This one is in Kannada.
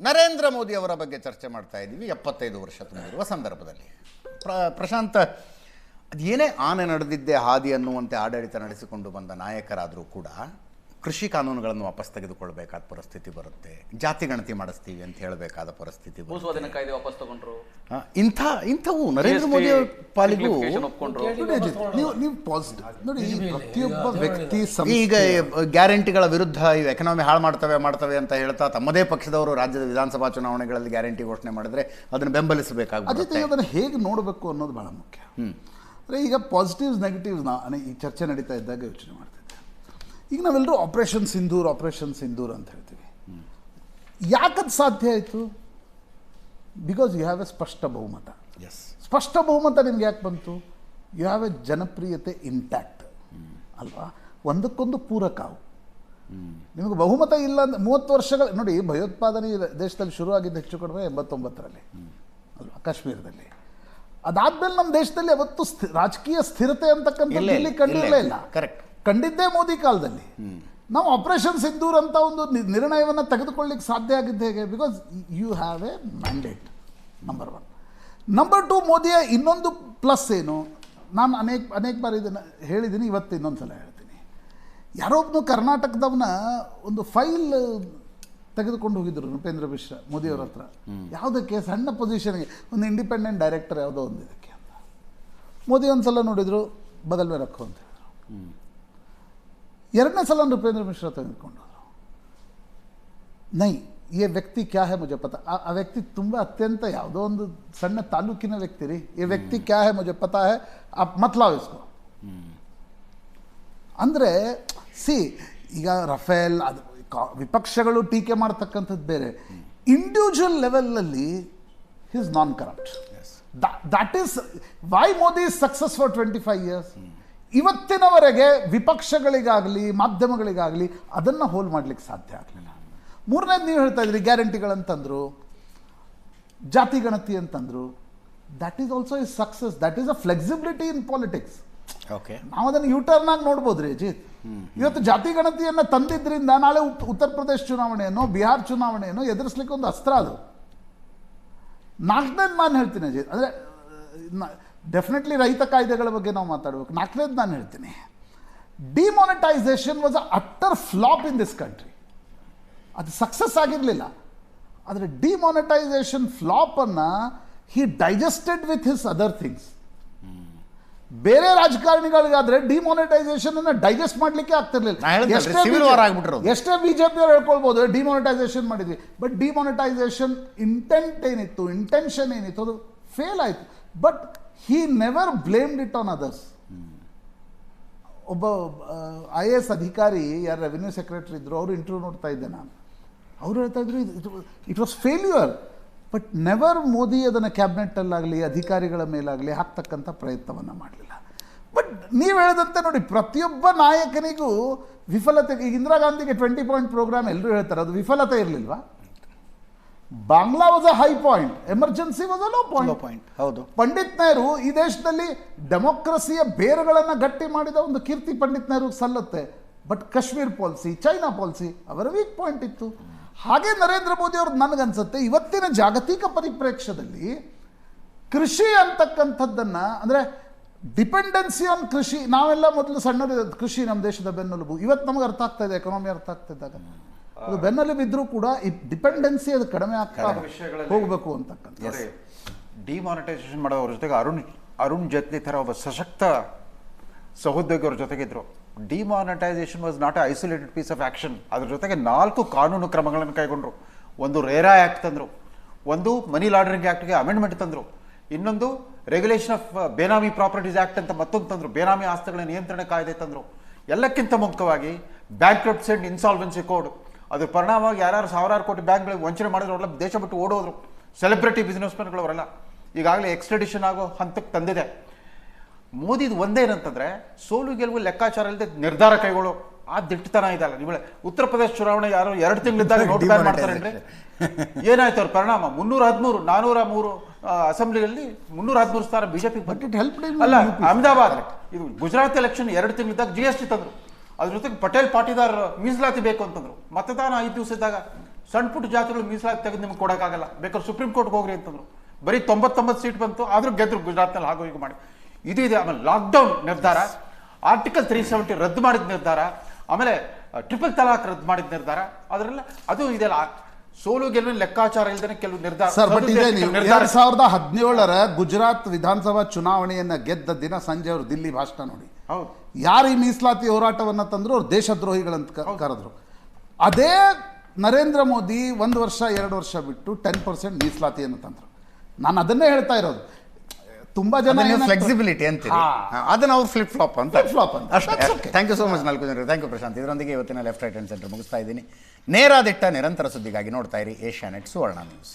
ನರೇಂದ್ರ ಮೋದಿ ಅವರ ಬಗ್ಗೆ ಚರ್ಚೆ ಮಾಡ್ತಾ ಇದ್ದೀವಿ ಎಪ್ಪತ್ತೈದು ವರ್ಷ ತುಂಬಿರುವ ಸಂದರ್ಭದಲ್ಲಿ. ಪ್ರ, ಪ್ರಶಾಂತ್, ಅದೇನೇ ಆನೆ ನಡೆದಿದ್ದೆ ಹಾದಿ ಅನ್ನುವಂತೆ ಆಡಳಿತ ನಡೆಸಿಕೊಂಡು ಬಂದ ನಾಯಕರಾದರೂ ಕೂಡ ಕೃಷಿ ಕಾನೂನುಗಳನ್ನು ವಾಪಸ್ ತೆಗೆದುಕೊಳ್ಬೇಕಾದ ಪರಿಸ್ಥಿತಿ ಬರುತ್ತೆ. ಜಾತಿ ಗಣತಿ ಮಾಡಿಸ್ತೀವಿ ಅಂತ ಹೇಳಬೇಕಾದ ಪರಿಸ್ಥಿತಿ ಬರುತ್ತೆ. ಭೂಸ್ವಾಧೀನ ಕಾಯ್ದೆ ವಾಪಸ್ ತಗೊಂಡ್ರು. ಆ, ಇಂಥ ಇಂಥವು ನರೇಂದ್ರ ಮೋದಿ ಅವ್ರ ಪಾಲಿಗೂ ನೀವು ನೀವು ಪಾಸಿಟಿವ್ ನೋಡಿ ಪ್ರತಿಯೊಬ್ಬ ವ್ಯಕ್ತಿ ಈಗ ಗ್ಯಾರಂಟಿಗಳ ವಿರುದ್ಧ ಇವು ಎಕನಾಮಿ ಹಾಳು ಮಾಡ್ತವೆ ಮಾಡ್ತವೆ ಅಂತ ಹೇಳ್ತಾ ತಮ್ಮದೇ ಪಕ್ಷದವರು ರಾಜ್ಯದ ವಿಧಾನಸಭಾ ಚುನಾವಣೆಗಳಲ್ಲಿ ಗ್ಯಾರಂಟಿ ಘೋಷಣೆ ಮಾಡಿದ್ರೆ ಅದನ್ನು ಬೆಂಬಲಿಸಬೇಕಾಗುತ್ತೆ ಅದನ್ನು ಹೇಗೆ ನೋಡಬೇಕು ಅನ್ನೋದು ಬಹಳ ಮುಖ್ಯ. ಅಂದರೆ ಈಗ ಪಾಸಿಟಿವ್ಸ್ ನೆಗೆಟಿವ್ಸ್ ನಾ ಈ ಚರ್ಚೆ ನಡೀತಾ ಇದ್ದಾಗ ಯೋಚನೆ ಮಾಡ್ತಿದ್ದೆ ಈಗ ನಾವೆಲ್ಲರೂ ಆಪರೇಷನ್ ಸಿಂಧೂರ್ ಆಪರೇಷನ್ ಸಿಂಧೂರ್ ಅಂತ ಹೇಳ್ತೀವಿ. ಯಾಕದು ಸಾಧ್ಯ ಆಯಿತು? ಬಿಕಾಸ್ ಯು ಹ್ಯಾವ್ ಎ ಸ್ಪಷ್ಟ ಬಹುಮತ. ಎಸ್ ಸ್ಪಷ್ಟ ಬಹುಮತ ನಿಮ್ಗೆ ಯಾಕೆ ಬಂತು? ಯು ಹ್ಯಾವ್ ಎ ಜನಪ್ರಿಯತೆ ಇಂಟ್ಯಾಕ್ಟ್ ಅಲ್ವಾ? ಒಂದಕ್ಕೊಂದು ಪೂರಕ ಅವು. ನಿಮಗೆ ಬಹುಮತ ಇಲ್ಲ ಅಂದ್ರೆ ಮೂವತ್ತು ವರ್ಷಗಳ ನೋಡಿ ಭಯೋತ್ಪಾದನೆ ಇದೆ ದೇಶದಲ್ಲಿ ಶುರುವಾಗಿದ್ದು ಹೆಚ್ಚು ಕಡಿಮೆ ಎಂಬತ್ತೊಂಬತ್ತರಲ್ಲಿ. ಅಲ್ವಾ? ಕಾಶ್ಮೀರದಲ್ಲಿ. ಅದಾದ್ಮೇಲೆ ನಮ್ಮ ದೇಶದಲ್ಲಿ ಅವತ್ತು ಸ್ಥಿ ರಾಜಕೀಯ ಸ್ಥಿರತೆ ಅಂತಕ್ಕಂಥ ಇಲ್ಲೇ ಕಂಡಿರಲೇ ಇಲ್ಲ ಕರೆಕ್ಟ್. ಕಂಡಿದ್ದೇ ಮೋದಿ ಕಾಲದಲ್ಲಿ. ನಾವು ಆಪರೇಷನ್ ಸಿಂಧೂರ್ ಅಂತ ಒಂದು ನಿರ್ಣಯವನ್ನು ತೆಗೆದುಕೊಳ್ಳಿಕ್ಕೆ ಸಾಧ್ಯ ಆಗಿದ್ದ ಹೇಗೆ? Because you have a mandate number one number two ಮೋದಿಯ ಇನ್ನೊಂದು ಪ್ಲಸ್ ಏನು? ನಾನು ಅನೇಕ ಅನೇಕ ಬಾರಿ ಇದನ್ನು ಹೇಳಿದ್ದೀನಿ ಇವತ್ತು ಇನ್ನೊಂದು ಸಲ ಹೇಳ್ತೀನಿ. ಯಾರೋ ಒಬ್ಬನು ಕರ್ನಾಟಕದವನ ಒಂದು ಫೈಲ್ ತೆಗೆದುಕೊಂಡು ಹೋಗಿದ್ರು ನೃಪೇಂದ್ರ ಮಿಶ್ರಾ ಮೋದಿಯವ್ರ ಹತ್ರ. ಯಾವುದಕ್ಕೆ ಸಣ್ಣ ಪೊಸಿಷನ್ಗೆ ಒಂದು ಇಂಡಿಪೆಂಡೆಂಟ್ ಡೈರೆಕ್ಟರ್ ಯಾವುದೋ ಒಂದು ಇದಕ್ಕೆ ಅಂತ. ಮೋದಿ ಒಂದು ಸಲ ನೋಡಿದರು ಬದಲ್ ಮೇಲೆ ಅಂತ ಹೇಳಿದ್ರು. ಎರಡನೇ ಸಲ ನೃಪೇಂದ್ರ ಮಿಶ್ರಾ ತೆಗೆದುಕೊಂಡು ನೈ ಈ ವ್ಯಕ್ತಿ ಕ್ಯಾ ಹೇ ಮುಜೆ ಪತ? ಆ ವ್ಯಕ್ತಿ ತುಂಬ ಅತ್ಯಂತ ಯಾವುದೋ ಒಂದು ಸಣ್ಣ ತಾಲೂಕಿನ ವ್ಯಕ್ತಿ ರೀ. ಈ ವ್ಯಕ್ತಿ ಕ್ಯಾ ಹೇ ಮುಜೆ ಪತ ಹೇ? ಆ ಮತ್ಲಾವ್ ಇಸ್ಕೋ. ಅಂದರೆ ಸಿ ಈಗ ರಫೇಲ್ ಅದು ವಿಪಕ್ಷಗಳು ಟೀಕೆ ಮಾಡ್ತಕ್ಕಂಥದ್ದು ಬೇರೆ. ಇಂಡಿವಿಜುವಲ್ ಲೆವೆಲಲ್ಲಿ his non corrupt that is why Modi is success for twenty five years ಇವತ್ತಿನವರೆಗೆ ವಿಪಕ್ಷಗಳಿಗಾಗಲಿ ಮಾಧ್ಯಮಗಳಿಗಾಗಲಿ ಅದನ್ನು ಹೋಲ್ ಮಾಡ್ಲಿಕ್ಕೆ ಸಾಧ್ಯ ಆಗಲಿಲ್ಲ. ಮೂರನೇದು ನೀವು ಹೇಳ್ತಾ ಇದ್ರಿ ಗ್ಯಾರಂಟಿಗಳಂತಂದ್ರು ಜಾತಿ ಗಣತಿ ಅಂತಂದ್ರು that is also is success that is a flexibility in politics okay ನಾವು ಅದನ್ನು ಯೂಟರ್ನ್ ಆಗಿ ನೋಡ್ಬೋದ್ರಿ ಅಜಿತ್. ಇವತ್ತು ಜಾತಿ ಗಣತಿಯನ್ನು ತಂದಿದ್ರಿಂದ ನಾಳೆ ಉತ್ತರ ಪ್ರದೇಶ ಚುನಾವಣೆಯನ್ನು ಬಿಹಾರ್ ಚುನಾವಣೆಯನ್ನು ಎದುರಿಸ್ಲಿಕ್ಕೆ ಒಂದು ಅಸ್ತ್ರ ಅದು. ನಾಲ್ಕನೇದು ನಾನು ಹೇಳ್ತೀನಿ ಅಜಿತ್. ಅಂದರೆ ಡೆಫಿನೆಟ್ಲಿ ರೈತ ಕಾಯ್ದೆಗಳ ಬಗ್ಗೆ ನಾವು ಮಾತಾಡಬೇಕು. ನಾಲ್ಕನೇದು ನಾನು ಹೇಳ್ತೀನಿ. Demonetisation was a utter flop in this country ಅದು ಸಕ್ಸಸ್ ಆಗಿರಲಿಲ್ಲ. ಆದರೆ ಡಿಮಾನಿಟೈಸೇಷನ್ ಫ್ಲಾಪನ್ನು he digested with his other things ಬೇರೆ ರಾಜಕಾರಣಿಗಳಿಗಾದ್ರೆ ಡಿಮಾನಿಟೈಸೇಷನ್ ಅನ್ನ ಡೈಜೆಸ್ಟ್ ಮಾಡ್ಲಿಕ್ಕೆ ಆಗ್ತಿರ್ಲಿಲ್ಲ. ಎಷ್ಟೇ ಬಿಜೆಪಿ ಅವ್ರು ಹೇಳ್ಕೊಳ್ಬೋದು ಡಿಮಾನಿಟೈಸೇಷನ್ ಮಾಡಿದ್ವಿ. ಬಟ್ ಡಿಮಾನಿಟೈಸೇಷನ್ ಇಂಟೆಂಟ್ ಏನಿತ್ತು ಇಂಟೆನ್ಷನ್ ಏನಿತ್ತು ಅದು ಫೇಲ್ ಆಯಿತು. But he never blamed it on others ಒಬ್ಬ ಐ ಎ ಎಸ್ ಅಧಿಕಾರಿ, ಯಾರು ರೆವಿನ್ಯೂ ಸೆಕ್ರೆಟರಿ ಇದ್ದರು ಅವರು ಇಂಟರ್ವ್ಯೂ ನೋಡ್ತಾ ಇದ್ದೆ ನಾನು. ಅವರು ಹೇಳ್ತಾ ಇದ್ರು it was failure but never Modi ಅದನ್ನು ಕ್ಯಾಬಿನೆಟ್ಟಲ್ಲಾಗಲಿ ಅಧಿಕಾರಿಗಳ ಮೇಲಾಗಲಿ ಹಾಕ್ತಕ್ಕಂಥ ಪ್ರಯತ್ನವನ್ನು ಮಾಡಲಿಲ್ಲ. ಬಟ್ ನೀವು ಹೇಳಿದಂತೆ ನೋಡಿ, ಪ್ರತಿಯೊಬ್ಬ ನಾಯಕನಿಗೂ ವಿಫಲತೆ, ಈಗ ಇಂದಿರಾ ಗಾಂಧಿಗೆ ಟ್ವೆಂಟಿ ಪಾಯಿಂಟ್ ಪ್ರೋಗ್ರಾಮ್ ಎಲ್ಲರೂ ಹೇಳ್ತಾರೆ, ಅದು ವಿಫಲತೆ ಇರಲಿಲ್ವಾ? Bangla was a high point emergency was a low point point ಹೌದು. ಪಂಡಿತ್ ನೆಹರು ಈ ದೇಶದಲ್ಲಿ ಡೆಮೋಕ್ರಸಿಯ ಬೇರುಗಳನ್ನು ಗಟ್ಟಿ ಮಾಡಿದ ಒಂದು ಕೀರ್ತಿ Pandit Nehru ಸಲ್ಲುತ್ತೆ. But Kashmir policy China policy ಅವರ ವೀಕ್ ಪಾಯಿಂಟ್ ಇತ್ತು. ಹಾಗೆ ನರೇಂದ್ರ ಮೋದಿ ಅವ್ರದ್ದು ನನಗನ್ಸುತ್ತೆ ಇವತ್ತಿನ ಜಾಗತಿಕ ಪರಿಪ್ರೇಕ್ಷ್ಯದಲ್ಲಿ ಕೃಷಿ ಅಂತಕ್ಕಂಥದ್ದನ್ನು ಅಂದರೆ ಡಿಪೆಂಡೆನ್ಸಿ ಆನ್ ಕೃಷಿ ನಾವೆಲ್ಲ ಮೊದಲು ಸಣ್ಣ ಕೃಷಿ ನಮ್ಮ ದೇಶದ ಬೆನ್ನೆಲುಬು. ಇವತ್ತು ನಮಗೆ ಅರ್ಥ ಆಗ್ತಾ ಇದೆ ಎಕನಾಮಿ ಅರ್ಥ ಆಗ್ತಾ ಇದ್ದಾಗ. ಅದು ಬೆನ್ನಲ್ಲಿ ಬಿದ್ದರೂ ಕೂಡ ಈ ಡಿಪೆಂಡೆನ್ಸಿ ಅದು ಕಡಿಮೆ ಆಗ್ತಾ ಹೋಗಬೇಕು ಅಂತಕ್ಕಂಥ ಡಿಮಾನಿಟೈಸೇಷನ್ ಮಾಡೋದ್ರ ಜೊತೆಗೆ ಅರುಣ್ ಅರುಣ್ ಜೇಟ್ಲಿ ಥರ ಒಬ್ಬ ಸಶಕ್ತ ಸಹೋದ್ಯೋಗಿ ಅವ್ರ ಜೊತೆಗಿದ್ರು demonetisation was not a isolated piece of action ಅದ್ರ ಜೊತೆಗೆ ನಾಲ್ಕು ಕಾನೂನು ಕ್ರಮಗಳನ್ನು ಕೈಗೊಂಡರು. ಒಂದು ರೇರಾ ಆ್ಯಕ್ಟ್ ತಂದರು ಒಂದು ಮನಿ ಲಾಂಡ್ರಿಂಗ್ ಆ್ಯಕ್ಟ್ಗೆ ಅಮೆಂಡ್ಮೆಂಟ್ ತಂದರು ಇನ್ನೊಂದು regulation of benami properties act ಅಂತ ಮತ್ತೊಂದು ತಂದರು ಬೇನಾಮಿ ಆಸ್ತಿಗಳ ನಿಯಂತ್ರಣ ಕಾಯ್ದೆ ತಂದರು. ಎಲ್ಲಕ್ಕಿಂತ ಮುಖ್ಯವಾಗಿ ಬ್ಯಾಂಕ್ ಅಂಡ್ ಇನ್ಸಾಲ್ವೆನ್ಸಿ ಕೋಡ್ ಅದ್ರ ಪರಿಣಾಮವಾಗಿ ಯಾರು ಸಾವಿರಾರು ಕೋಟಿ ಬ್ಯಾಂಕ್ಗಳಿಗೆ ವಂಚನೆ ಮಾಡಿದ್ರು ಅವರೆಲ್ಲ ದೇಶ ಬಿಟ್ಟು ಓಡೋದ್ರು. ಸೆಲೆಬ್ರಿಟಿ ಬಿಸ್ನೆಸ್ಮನ್ಗಳು ಅವರೆಲ್ಲ ಈಗಾಗಲೇ ಎಕ್ಸ್ಟ್ರಡಿಷನ್ ಆಗೋ ಹಂತಕ್ಕೆ ತಂದಿದೆ. ಮೋದಿದು ಒಂದೇನಂತಂದ್ರೆ ಸೋಲು ಗೆಲುವು ಲೆಕ್ಕಾಚಾರ ಇಲ್ಲದೆ ನಿರ್ಧಾರ ಕೈಗೊಳ್ಳೋ ಆ ದಿಟ್ಟತನ ಇದಲ್ಲ ನೀವು ಉತ್ತರ ಪ್ರದೇಶ ಚುನಾವಣೆ ಯಾರು ಎರಡು ತಿಂಗಳಿದ್ದಾಗ ನೋಟ್ ಬ್ಯಾನ್ ಮಾಡ್ತಾರೆ ಅಂದ್ರೆ ಏನಾಯ್ತು ಅವ್ರ ಪರಿಣಾಮ? ಮುನ್ನೂರ ಹದಿಮೂರು ನಾನೂರ ಮೂರು ಅಸೆಂಬ್ಲಿಯಲ್ಲಿ ಮುನ್ನೂರ ಹದಿಮೂರು ಸ್ಥಾನ ಬಿಜೆಪಿ ಅಲ್ಲ ಅಹಮದಾಬಾದ್ ಇದು ಗುಜರಾತ್ ಎಲೆಕ್ಷನ್ ಎರಡು ತಿಂಗಳಿದ್ದಾಗ ಜಿ ಎಸ್ ಟಿ ತಂದ್ರು. ಅದ್ರ ಜೊತೆಗೆ ಪಟೇಲ್ ಪಾಟಿದಾರ್ ಮೀಸಲಾತಿ ಬೇಕು ಅಂತಂದ್ರು. ಮತದಾನ ಐದು ದಿವಸ ಇದ್ದಾಗ ಸಣ್ಣ ಪುಟ್ಟ ಜಾತಿಗಳು ಮೀಸಲಾತಿ ತೆಗೆದು ನಿಮ್ಗೆ ಕೊಡೋಕ್ಕಾಗಲ್ಲ. ಬೇಕಾದ್ರೆ ಸುಪ್ರೀಂ ಕೋರ್ಟ್ಗೆ ಹೋಗ್ರಿ ಅಂತಂದ್ರು. ಬರೀ ತೊಂಬತ್ತೊಂಬತ್ತು ಸೀಟ್ ಬಂತು ಆದರೂ ಗೆದ್ರು ಗುಜರಾತ್ನಲ್ಲಿ ಹಾಗೂ ಹೀಗೆ ಮಾಡಿ. ಇದು ಇದೆ ಆಮೇಲೆ ಲಾಕ್ಡೌನ್ ನಿರ್ಧಾರ. ಆರ್ಟಿಕಲ್ ತ್ರೀ ಸೆವೆಂಟಿ ರದ್ದು ಮಾಡಿದ ನಿರ್ಧಾರ. ಆಮೇಲೆ ಟ್ರಿಪಲ್ ತಲಾಕ್ ರದ್ದು ಮಾಡಿದ ನಿರ್ಧಾರ. ಅದ್ರಲ್ಲ ಅದು ಇದೆಲ್ಲ. ಸೋಲು ಗೆಲುವಿನ ಲೆಕ್ಕಾಚಾರ ಇಲ್ದೇನೆ ಕೆಲವು ನಿರ್ಧಾರ ಸರ್ ಬಟ್ ಇದೆ ಸದುದ್ದೇಶಿತ ನೀವು. ನಿರ್ಧಾರ ಎರಡ್ ಸಾವಿರದ ಹದಿನೇಳರ ಗುಜರಾತ್ ವಿಧಾನಸಭಾ ಚುನಾವಣೆಯನ್ನ ಗೆದ್ದ ದಿನ ಸಂಜೆ ಅವರು ದಿಲ್ಲಿ ಭಾಷಣ ನೋಡಿ. ಹೌದು. ಯಾರು ಈ ಮೀಸಲಾತಿ ಹೋರಾಟವನ್ನ ತಂದ್ರು ಅವ್ರು ದೇಶದ್ರೋಹಿಗಳಂತ ಕರೆದ್ರು. ಅದೇ ನರೇಂದ್ರ ಮೋದಿ ಒಂದು ವರ್ಷ ಎರಡು ವರ್ಷ ಬಿಟ್ಟು ಟೆನ್ ಪರ್ಸೆಂಟ್ ಮೀಸಲಾತಿಯನ್ನು ತಂದರು. ನಾನು ಅದನ್ನೇ ಹೇಳ್ತಾ ಇರೋದು. ತುಂಬಾ ಜನ ಫ್ಲೆಕ್ಸಿಬಿಲಿಟಿ ಅಂತೀರಿ? ಅದನ್ನ ಅವ್ರು ಫ್ಲಿಪ್ ಫ್ಲಾಪ್ ಅಂತ. ಫ್ಲಾಪ್ ಅಂತ. ಅಷ್ಟೇ. ಥ್ಯಾಂಕ್ ಯು ಸೋ ಮಚ್ ನಾಲ್ಕು ಜನರು ಥ್ಯಾಂಕ್ ಯು ಪ್ರಶಾಂತ್. ಇದರೊಂದಿಗೆ ಇವತ್ತಿನ ಲೆಫ್ಟ್ ರೈಟ್ ಹ್ಯಾಂಡ್ ಸೆಂಟರ್ ಮುಗಿಸ್ತಾ ಇದ್ದೀನಿ. ನೇರ ದಿಟ್ಟ ನಿರಂತರ ಸುದ್ದಿಗಾಗಿ ನೋಡ್ತಾ ಇರಿ ಏಷ್ಯಾ ನೆಟ್ ಸುವರ್ಣ ನ್ಯೂಸ್.